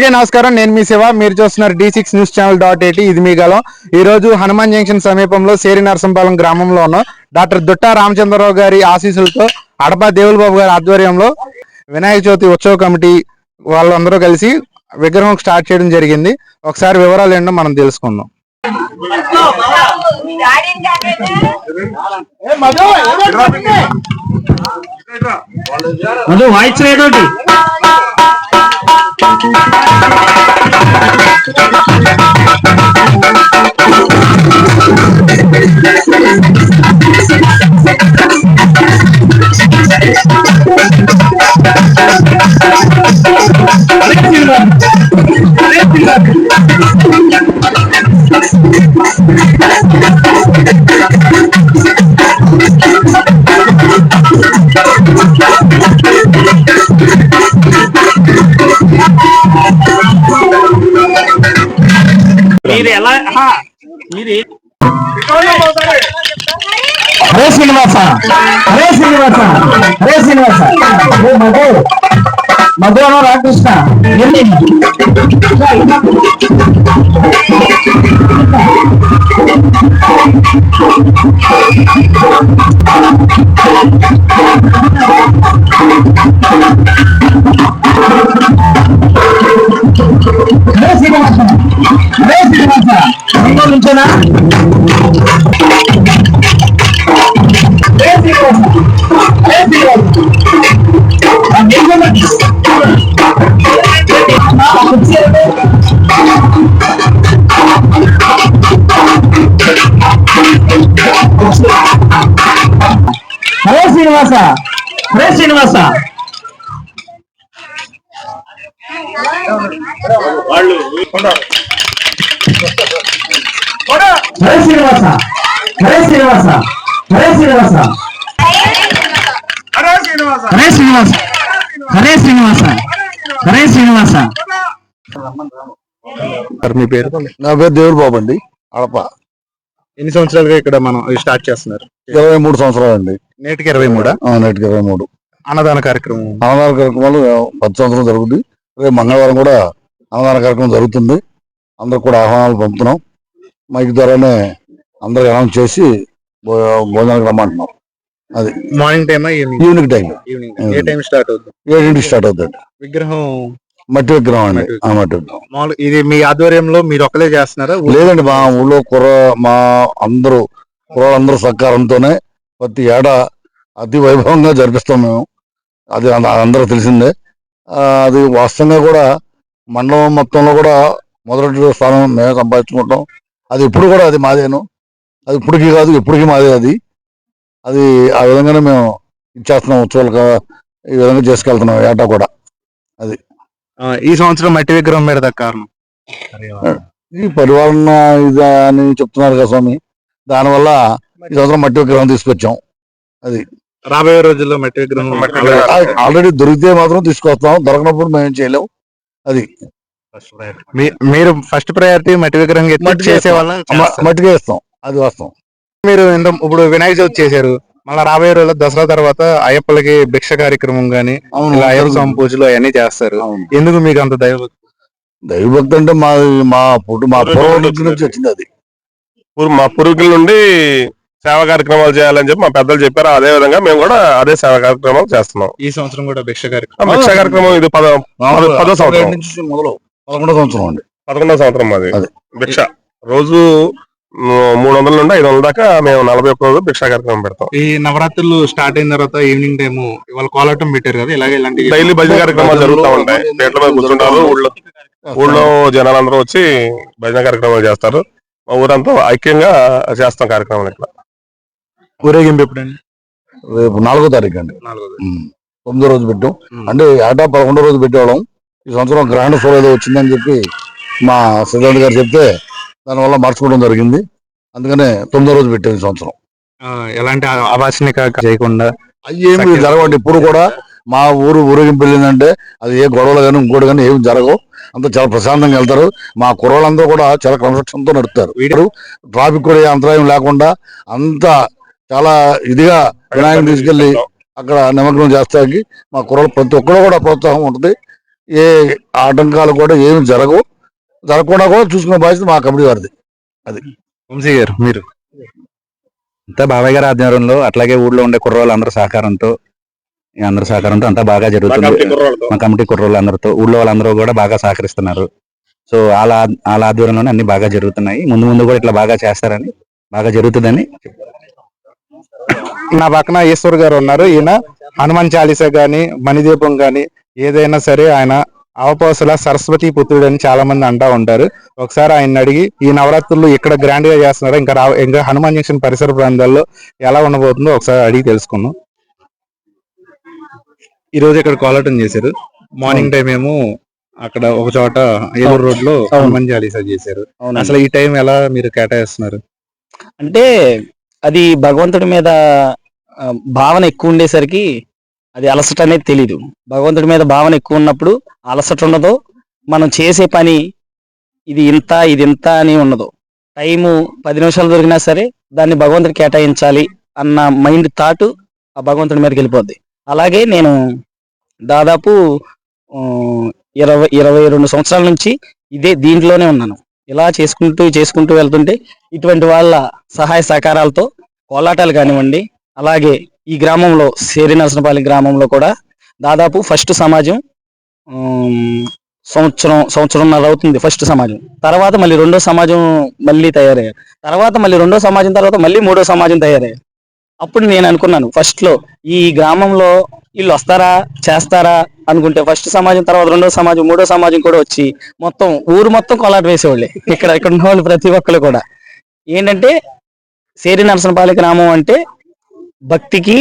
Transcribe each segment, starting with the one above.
అందరికీ నమస్కారం. నేను మీ శివ. మీరు చూస్తున్నారు D six news channel dot AT ఇది మీ గలం ఈ రోజు హనుమాన్ జంక్షన్ సమీపంలో సేరి నరసింపాలెం గ్రామంలో ఉన్న డాక్టర్ దుట్టా రామచంద్రరావు గారి ఆశీస్సులతో అడపా దేవుల బాబు గారి ఆధ్వర్యంలో వినాయక చవితి ఉత్సవ కమిటీ వాళ్ళందరూ కలిసి విగ్రహం స్టార్ట్ చేయడం జరిగింది. ఒకసారి వివరాలు ఏంటో మనం తెలుసుకుందాం. మధు వాయిస్ ఏదోటి you. ఎలా ఆహా, మీరు ఏ- హరే శ్రీనివాస హరే శ్రీనివాస హరే శ్రీనివాస ఏ మధు మధు అనో రామకృష్ణ ఎన్ని? హరే శ్రీనివాస. రే హరే శ్రీనివాస. హరే శ్రీనివాస. హరే శ్రీనివాస. హరే శ్రీనివాస. హరే శ్రీనివాస. హరే శ్రీనివాస. హరే శ్రీనివాస. మీ పేరు? నా పేరు దేవుడు బాబు అండి. అడప. ఎన్ని సంవత్సరాలుగా ఇక్కడ మనం స్టార్ట్ చేస్తున్నారు? ఇరవై మూడు సంవత్సరాలు అండి నేటికి ఇరవై మూడా? నేటికి ఇరవై మూడు. అన్నదాన కార్యక్రమం. అన్నదాన కార్యక్రమాలు పది సంవత్సరం జరుగుతుంది రేపు మంగళవారం కూడా అన్నదాన కార్యక్రమం జరుగుతుంది. అందరికి కూడా ఆహ్వానాలు పంపుతున్నాం. మైక్ ద్వారానే అందరికి అనౌన్స్ చేసి భోజనానికి రమ్మంటున్నాం అది. మార్నింగ్ టైమా ఈవినింగ్ టైం ఈవినింగ్ ఏ టైం స్టార్ట్ అవుతుంది ఏడింటికి స్టార్ట్ అవుతుంది విగ్రహం? మట్టి విగ్రహం అండి. మట్టి విగ్రహం. ఇది మీ ఆధ్వర్యంలో మీరు ఒక్కలే చేస్తున్నారా? లేదండి మా ఊళ్ళో కుర్ర మా అందరూ కుర్రాళ్ళందరూ సహకారంతోనే ప్రతి ఏటా అతి వైభవంగా జరిపిస్తాం మేము. అది అంద- అందరూ తెలిసిందే. అది వాస్తవంగా కూడా మండలం మొత్తంలో కూడా మొదటి స్థానం మేము సంపాదించుకుంటాం. అది ఇప్పుడు కూడా అది మాదేను. అది ఇప్పటికీ కాదు ఎప్పటికీ మాదే అది. అది ఆ విధంగానే మేము ఇచ్చేస్తున్నాం ఉత్సవాలు ఈ విధంగా చేసుకెళ్తున్నాం ఏటా కూడా. ఆ, ఈ సంవత్సరం మట్టి విగ్రహం మీద కారణం? ఈ పరిపాలన ఇది అని చెప్తున్నారు కదా స్వామి. దానివల్ల ఈ సంవత్సరం మట్టి విగ్రహం తీసుకొచ్చాం. రాబోయే రోజుల్లో మట్టి విగ్రహం ఆల్రెడీ దొరికితే మాత్రం తీసుకొస్తాం. దొరకనప్పుడు మేము ఏం చేయలేం. అది. మీరు ఫస్ట్ ప్రయారిటీ మట్టి విగ్రహం చేసే వాళ్ళ మ- మట్టిగా ఇస్తాం అది వాస్తవం. మీరు ఇంత ఇప్పుడు వినాయక చవితి చేశారు. మళ్ళీ రాబోయే రోజుల్లో దసరా తర్వాత అయ్యప్పలకి భిక్ష కార్యక్రమం గానీ అయ్యప్ప స్వామి పూజలు అవన్నీ చేస్తారు. ఎందుకు మీకు అంత దైవ దైవభక్తి అంటే మా మా పుట్టు మా పూర్వం నుంచి వచ్చింది అది. మా పూర్వీకుల నుండి సేవా కార్యక్రమాలు చేయాలని చెప్పి మా పెద్దలు చెప్పారు. అదే విధంగా మేము కూడా అదే సేవా కార్యక్రమాలు చేస్తున్నాం. ఈ సంవత్సరం కూడా భిక్ష కార్యక్రమం. భిక్షా కార్యక్రమం ఇది పద సంవత్సరం. మొదలు పదకొండో సంవత్సరం అండి. పదకొండవ సంవత్సరం మాది. అదే. భిక్ష. రోజు మూడు వందల నుండి ఐదు వందల దాకా మేము నలభై ఒక్క రోజు భిక్షా కార్యక్రమం పెడతాం. ఈ నవరాత్రులు స్టార్ట్ అయిన తర్వాత ఈవినింగ్ టైం ఇవాళ కోలాటం పెట్టారు కదా ఇలాగే ఇలాంటి డైలీ భజన కార్యక్రమాలు జరుగుతూ ఉంటాయి. పేట్ల మీద కూర్చుంటారు. ఊళ్ళో ఊళ్ళో జనాలందరూ వచ్చి భజన కార్యక్రమాలు చేస్తారు. మా ఊరంతా ఐక్యంగా చేస్తాం కార్యక్రమాలు ఇక్కడ. ఊరేగింపు ఎప్పుడండి? రేపు నాలుగో తారీఖు అండి. తొమ్మిదో రోజు పెట్టాం. అంటే ఏటా పదకొండో రోజు పెట్టేవాళ్ళం. ఈ సంవత్సరం గ్రహణ సోల్ ఏదో వచ్చిందని చెప్పి మా సిద్ధాంత్ గారు చెప్తే దానివల్ల మార్చుకోవడం జరిగింది. అందుకనే తొమ్మిదో రోజు పెట్టాం ఈ సంవత్సరం. ఎలాంటి అవాసనిక చేయకుండా అవి ఏమి జరగవండి. ఇప్పుడు కూడా మా ఊరు ఊరేగింపు వెళ్ళిందంటే అది ఏ గొడవలు కానీ ఇంకోటి కానీ ఏమి జరగవు. అంతా చాలా ప్రశాంతంగా వెళ్తారు. మా కుర్రోళ్ళందరూ కూడా చాలా క్రమశిక్షణతో నడుపుతారు. వీడు ట్రాఫిక్ కూడా ఏ అంతరాయం లేకుండా అంతా చాలా ఇదిగా వినాయకుని తీసుకెళ్ళి అక్కడ నిమగ్నం చేస్తానికి మా కుర్రోళ్ళు ప్రతి ఒక్కరు కూడా ప్రోత్సాహం ఉంటుంది. ఏ ఆటంకాలు కూడా ఏమి జరగవు. జరగకుండా కూడా చూసుకునే బాధ్యత మా కమిటీ వారిది. వంశీ గారు మీరు. అంతా బాబాయ్ గారి ఆధ్వర్యంలో అట్లాగే ఊళ్ళో ఉండే కుర్రోళ్ళందరూ సహకారంతో ఈ అందరి సహకారంతో అంతా బాగా జరుగుతుంది. మా కమిటీ కుర్రోళ్ళు అందరితో ఊళ్ళో వాళ్ళందరూ కూడా బాగా సహకరిస్తున్నారు. సో వాళ్ళ వాళ్ళ ఆధ్వర్యంలోనే అన్ని బాగా జరుగుతున్నాయి. ముందు ముందు కూడా ఇట్లా బాగా చేస్తారని బాగా జరుగుతుందని నా పక్కన ఈశ్వర్ గారు ఉన్నారు. ఈయన హనుమాన్ చాలీసా గాని మణిదీపం గాని ఏదైనా సరే ఆయన అవపోసల సరస్వతి పుత్రుడు అని చాలా మంది అంటా ఉంటారు. ఒకసారి ఆయన అడిగి ఈ నవరాత్రులు ఇక్కడ గ్రాండ్గా చేస్తున్నారు? ఇంకా ఇంకా హనుమాన్ జంక్షన్ పరిసర ప్రాంతాల్లో ఎలా ఉండబోతుందో ఒకసారి అడిగి తెలుసుకుందాం. ఈ రోజు ఇక్కడ కోలాటం చేశారు. మార్నింగ్ టైం ఏమో అక్కడ ఒక చోట ఏలూరు రోడ్లో హనుమాన్ చాలీసా చేశారు. అసలు ఈ టైం ఎలా మీరు కేటాయిస్తున్నారు? అంటే అది భగవంతుడి మీద భావన ఎక్కువ ఉండేసరికి అది అలసట అనేది తెలీదు. భగవంతుడి మీద భావన ఎక్కువ ఉన్నప్పుడు అలసట ఉండదు. మనం చేసే పని ఇది ఇంత ఇది ఇంత అని ఉండదు. టైము పది నిమిషాలు దొరికినా సరే దాన్ని భగవంతుడు కేటాయించాలి అన్న మైండ్ థాట్ ఆ భగవంతుడి మీదకి వెళ్ళిపోద్ది. అలాగే నేను దాదాపు ఇరవై ఇరవై రెండు సంవత్సరాల నుంచి ఇదే దీంట్లోనే ఉన్నాను. ఇలా చేసుకుంటూ చేసుకుంటూ వెళ్తుంటే ఇటువంటి వాళ్ళ సహాయ సహకారాలతో కోలాటాలు కానివ్వండి అలాగే ఈ గ్రామంలో సేరి నరసనపల్లి గ్రామంలో కూడా దాదాపు ఫస్ట్ సమాజం సంవత్సరం సంవత్సరం సంవత్సరంన్నర అవుతుంది ఫస్ట్ సమాజం. తర్వాత మళ్ళీ రెండో సమాజం మళ్ళీ తయారయ్యారు. తర్వాత మళ్ళీ రెండో సమాజం తర్వాత మళ్ళీ మూడో సమాజం తయారయ్యారు. అప్పుడు నేను అనుకున్నాను ఫస్ట్లో ఈ గ్రామంలో వీళ్ళు వస్తారా చేస్తారా అనుకుంటే ఫస్ట్ సమాజం తర్వాత రెండో సమాజం మూడో సమాజం కూడా వచ్చి మొత్తం ఊరు మొత్తం కొలాట వేసేవాళ్ళే. ఇక్కడ ఇక్కడ ఉన్న వాళ్ళు ప్రతి ఒక్కరు కూడా. ఏంటంటే సేరి నరసనపాలి గ్రామం అంటే భక్తికి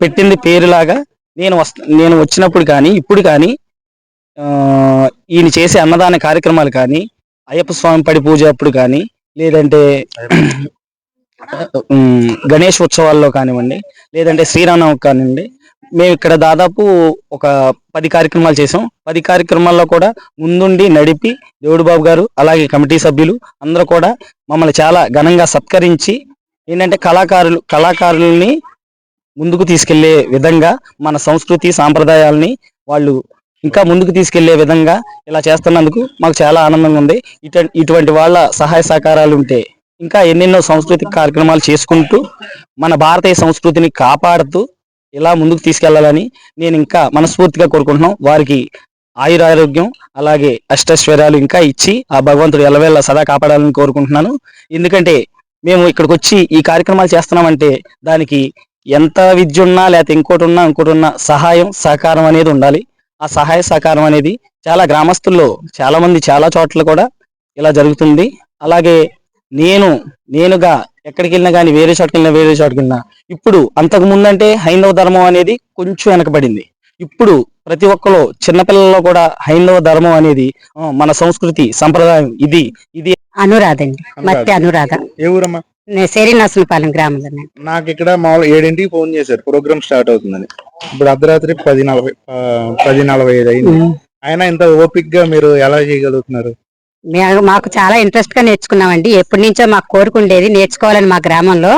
పెట్టింది పేరులాగా నేను వస్త నేను వచ్చినప్పుడు కానీ ఇప్పుడు కానీ ఈయన చేసే అన్నదాన కార్యక్రమాలు కానీ అయ్యప్ప స్వామి పడి పూజ అప్పుడు కానీ లేదంటే గణేష్ ఉత్సవాల్లో కానివ్వండి లేదంటే శ్రీరామనవమి కానివ్వండి మేము ఇక్కడ దాదాపు ఒక పది కార్యక్రమాలు చేసాం పది కార్యక్రమాల్లో కూడా ముందుండి నడిపి దేవుడు బాబు గారు అలాగే కమిటీ సభ్యులు అందరూ కూడా మమ్మల్ని చాలా ఘనంగా సత్కరించి ఏంటంటే కళాకారులు కళాకారుల్ని ముందుకు తీసుకెళ్ళే విధంగా మన సంస్కృతి సాంప్రదాయాల్ని వాళ్ళు ఇంకా ముందుకు తీసుకెళ్ళే విధంగా ఇలా చేస్తున్నందుకు మాకు చాలా ఆనందంగా ఉంది. ఇటు ఇటువంటి వాళ్ళ సహాయ సహకారాలు ఉంటే ఇంకా ఎన్నెన్నో సాంస్కృతిక కార్యక్రమాలు చేసుకుంటూ మన భారతీయ సంస్కృతిని కాపాడుతూ ఇలా ముందుకు తీసుకెళ్ళాలని నేను ఇంకా మనస్ఫూర్తిగా కోరుకుంటున్నాం. వారికి ఆయురారోగ్యం అలాగే అష్టైశ్వర్యాలు ఇంకా ఇచ్చి ఆ భగవంతుడు ఎల్లవేళ సదా కాపాడాలని కోరుకుంటున్నాను. ఎందుకంటే మేము ఇక్కడికి వచ్చి ఈ కార్యక్రమాలు చేస్తున్నామంటే దానికి ఎంత విద్య ఉన్నా లేకపోతే ఇంకోటి ఉన్నా ఇంకోటి ఉన్నా సహాయం సహకారం అనేది ఉండాలి. ఆ సహాయ సహకారం అనేది చాలా గ్రామస్తుల్లో చాలామంది చాలా చోట్ల కూడా ఇలా జరుగుతుంది. అలాగే నేను నేనుగా ఎక్కడికి వెళ్ళినా కానీ వేరే చోటుకి వెళ్ళినా వేరే చోటుకి వెళ్ళినా ఇప్పుడు అంతకు ముందంటే హైందవ ధర్మం అనేది కొంచెం వెనకబడింది. ఇప్పుడు ప్రతి ఒక్కరు చిన్నపిల్లల్లో కూడా హైందవ ధర్మం అనేది మన సంస్కృతి సంప్రదాయం ఇది ఇది అనురాధ. అండి మత్తి అనురాధ. ఏ ఊరమ్మా? నర్సులపాలెం గ్రామంలో. నాకు ఇక్కడ మామూలు ఏడింటికి ఫోన్ చేశారు. ప్రోగ్రామ్ స్టార్ట్ అవుతుందని. ఇప్పుడు అర్ధరాత్రి పది నలభై పది నలభై ఐదు అయింది. అయినా ఇంత ఓపిక్గా మీరు ఎలా చేయగలుగుతున్నారు? మాకు చాలా ఇంట్రెస్ట్గా నేర్చుకున్నామండి. ఎప్పటి నుంచో మాకు కోరుకుండేది నేర్చుకోవాలని మా గ్రామంలో.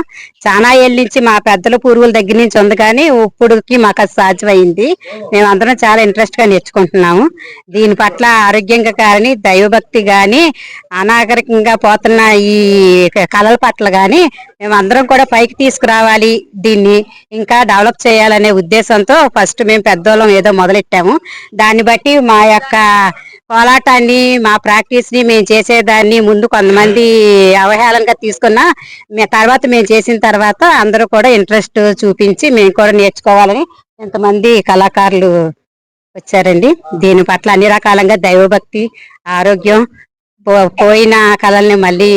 చాలా ఏళ్ళ నుంచి మా పెద్దల పూర్వుల దగ్గర నుంచి ఉంది కానీ ఇప్పుడుకి మాకు అది సాధ్యమైంది. మేము అందరం చాలా ఇంట్రెస్ట్గా నేర్చుకుంటున్నాము. దీని పట్ల ఆరోగ్యంగా కానీ దైవభక్తి కానీ అనాగరికంగా పోతున్న ఈ కళల పట్ల కానీ మేము అందరం కూడా పైకి తీసుకురావాలి. దీన్ని ఇంకా డెవలప్ చేయాలనే ఉద్దేశంతో ఫస్ట్ మేము పెద్దోళ్ళం ఏదో మొదలెట్టాము. దాన్ని బట్టి మా యొక్క కోలాటాన్ని మా ప్రాక్టీస్ని మేము చేసేదాన్ని ముందు కొంతమంది అవహేళనగా తీసుకున్నా తర్వాత మేము చేసిన తర్వాత అందరూ కూడా ఇంట్రెస్ట్ చూపించి మేము కూడా నేర్చుకోవాలని ఎంతమంది కళాకారులు వచ్చారండి. దీని పట్ల అన్ని రకాలంగా దైవభక్తి ఆరోగ్యం పోయిన కళల్ని మళ్ళీ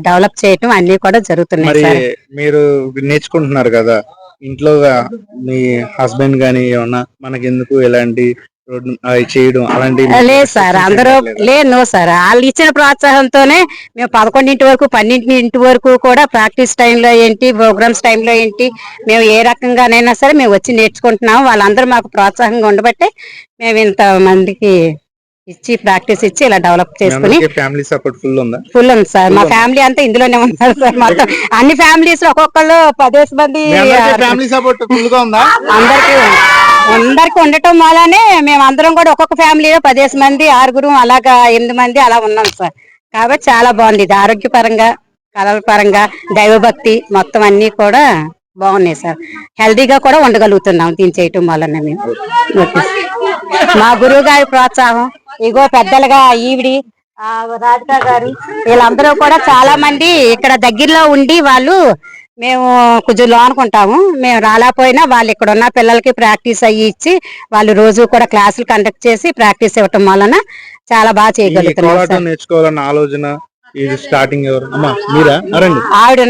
డెవలప్ చేయటం అన్ని కూడా జరుగుతున్నాయి మరి నేర్చుకుంటున్నారు కదా ఇంట్లో మీ హస్బెండ్ గాని ఏమన్నా మనకెందుకు ఎలాంటి చేయడం అలాంటి లేదు సార్ అందరూ లేదు? No sir. వాళ్ళు ఇచ్చిన ప్రోత్సాహంతోనే మేము పదకొండింటి వరకు పన్నెండింటి వరకు కూడా ప్రాక్టీస్ టైంలో ఏంటి ప్రోగ్రామ్స్ టైంలో ఏంటి మేము ఏ రకంగానైనా సరే మేము వచ్చి నేర్చుకుంటున్నాము వాళ్ళందరూ మాకు ప్రోత్సాహంగా ఉండబట్టే మేము ఇంత మందికి ఇచ్చి ప్రాక్టీస్ ఇచ్చి ఇలా డెవలప్ చేసుకుని ఫ్యామిలీ సపోర్ట్ ఫుల్ ఉందా? ఫుల్ ఉంది సార్. మా ఫ్యామిలీ అంతా ఇందులోనే ఉన్నారు సార్ మొత్తం. అన్ని ఫ్యామిలీస్ ఒక్కొక్కళ్ళు పదేసి మంది ఫ్యామిలీ సపోర్ట్ ఫుల్గా ఉందా? అందరికీ అందరికి ఉండటం వల్లనే మేమందరం కూడా ఒక్కొక్క ఫ్యామిలీలో పదిహేను మంది ఆరుగురు అలాగా ఎనిమిది మంది అలా ఉన్నాం సార్. కాబట్టి చాలా బాగుంది. ఇది ఆరోగ్యపరంగా కళల పరంగా దైవభక్తి మొత్తం అన్ని కూడా బాగున్నాయి సార్. హెల్దీగా కూడా ఉండగలుగుతున్నాం దీన్ని చేయటం వలన మేము. మా గురువు గారి ప్రోత్సాహం ఇగో పెద్దలుగా ఈవిడి ఆ రాధిక గారు వీళ్ళందరూ కూడా చాలా మంది ఇక్కడ దగ్గరలో ఉండి వాళ్ళు మేము కొంచెం లోనుకుంటాము మేము రాలేకపోయినా వాళ్ళు ఇక్కడ ఉన్న పిల్లలకి ప్రాక్టీస్ అయ్యి ఇచ్చి వాళ్ళు రోజు కూడా క్లాసులు కండక్ట్ చేసి ప్రాక్టీస్ ఇవ్వటం వలన చాలా బాగా చేయగలుగుతున్నాం. నేర్చుకోవాలన్న ఆలోచన ఇది స్టార్టింగ్ ఎవరు? అమ్మా మీరా? రండి ఆవిడ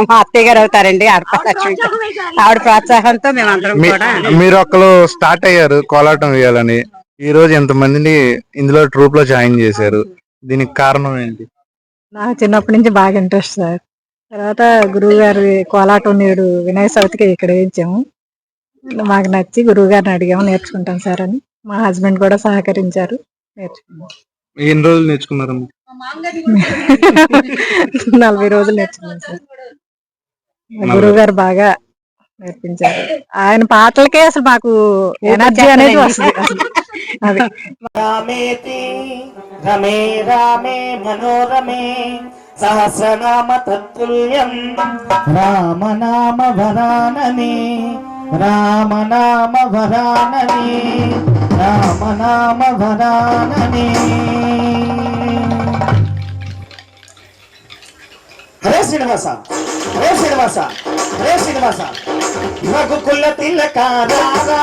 మా అత్తయ్య గారు అవుతారండి ఆవిడ ప్రోత్సాహంతో మేము అందరం మీ- కూడా మీరు ఒకరు స్టార్ట్ అయ్యారు కోలాటం వేయాలని. ఈ రోజు ఎంతమందిని ఇందులో ట్రూప్లో జాయిన్ చేశారు. దీనికి కారణం ఏంటి? నాకు చిన్నప్పటి నుంచి బాగా ఇంట్రెస్ట్ సార్. తర్వాత గురువు గారి కోలాటం నేడు వినాయక చవితికి ఇక్కడ వేయించాము. మాకు నచ్చి గురువు గారిని అడిగాము నేర్చుకుంటాం సార్ అని. మా హస్బెండ్ కూడా సహకరించారు నేర్చుకున్నాం. ఎన్ని రోజులు నేర్చుకున్నారమ్మా? నలభై రోజులు నేర్చుకున్నాం సార్. గురువు గారు బాగా నేర్పించారు. ఆయన పాటలకే అసలు మాకు ఎనర్జీ అనేది వస్తుంది అది. రామేతి రమే రామే మనోరమే సహస్రనామ తత్తుల్యం రామనామ వరాననే రామనామ వరాననే రామనామ వరాననే హరే శ్రీనివాస హరే శ్రీనివాస హరే శ్రీనివాస. రఘుకుల తిలక రారా